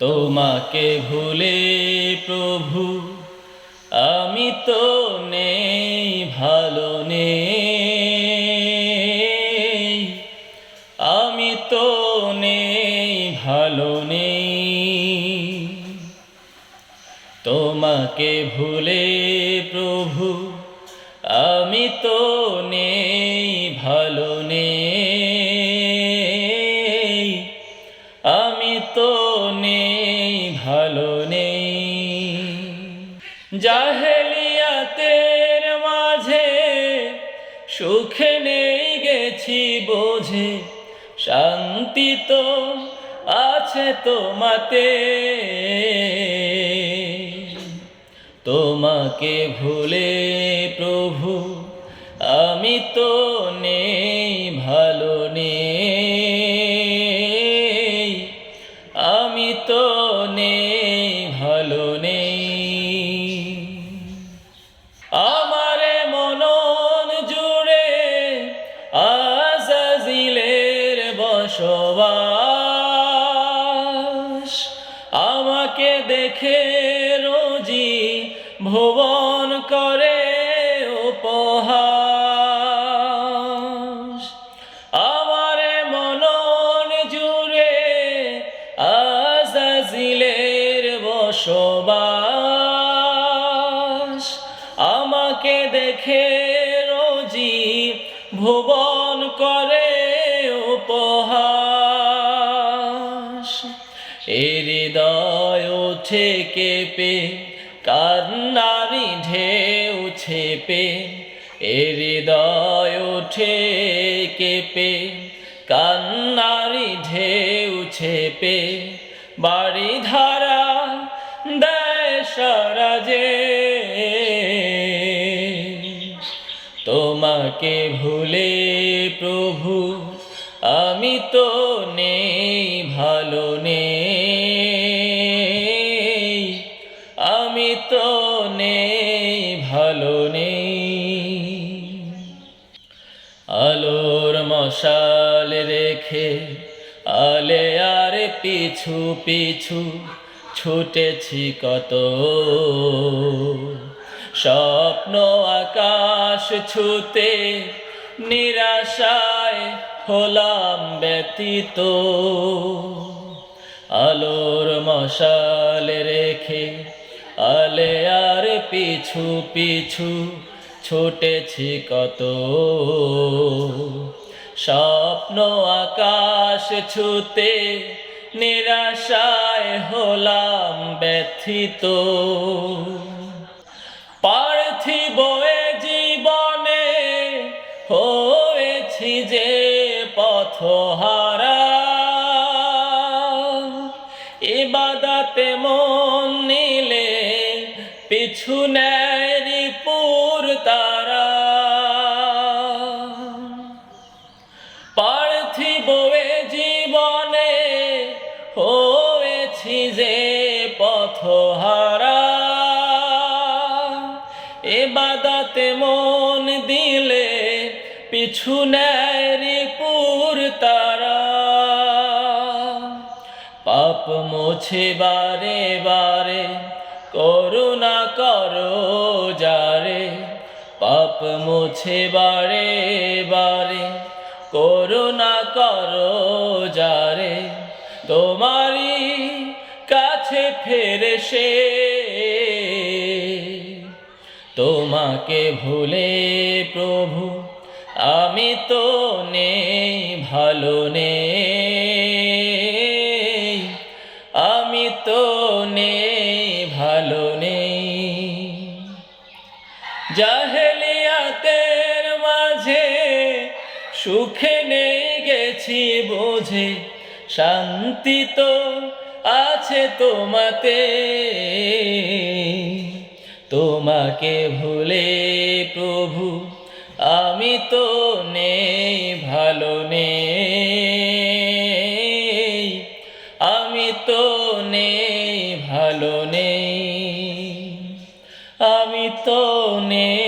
তোমাকে ভুলে প্রভু, আমি তো নেই, ভালো নেই। আমি তো নেই, ভালো নেই। তোমাকে ভুলে প্রভু, আমি তো নেই, ভালো নেই। সুখে নেই গেছি বোঝে। শান্তি তো আছে তোমাতে। তোমাকে ভুলে প্রভু আমি তো নেই। আমাকে দেখে রোজি ভুবন করে উপহাস। আমার মনন জুড়ে আজাজিলের বসবাস। আমাকে দেখে রোজি ভুবন করে উপহাস। ওঠে কেঁপে, কান্নারি ঢেউ ছেপে, এ হৃদয় ওঠে কেঁপে, কান্নারি ঢেউ ছেপে, বাড়ি ধারা দেয় সারাজে তোমাকে ভুলে প্রভু, আমি তো নেই ভালো নেই। তো নেই, ভালো নেই। আলোর মশাল রেখে আলে আর পিছু পিছু ছুটেছি কত। স্বপ্ন আকাশ ছুতে নিরাশায় হলাম ব্যতীত। আলোর মশাল রেখে আলে আর পিছু পিছু ছুটেছি কত। স্বপ্ন আকাশ ছুতে নিরাশায় হলাম ব্যথিত। পার্থিব জীবনে হয়েছি যে পথহারা ইবাদাতে মন পিছু নেয় পুর তারা। পার্থিব জীবনে হয়েছি যে পথহারা। এবাদাতে মন দিলে পিছু নেয় পুর তারা। পাপ মোছে বারে বারে করুণা করো যারে, পাপ মোছে বারে বারে করুণা করো যারে, তোমারই কাছে ফেরে সে। তোমাকে ভুলে প্রভু, আমি তো নেই, ভালো নেই। জাহেলিয়াতের মাঝে সুখে নেই গেছি বোঝে, শান্তি তো আছে তোমাতে। তোমাকে ভুলে প্রভু, আমি তো নেই, ভালো নেই। আমি তো নেই, ভালো নেই। মতনে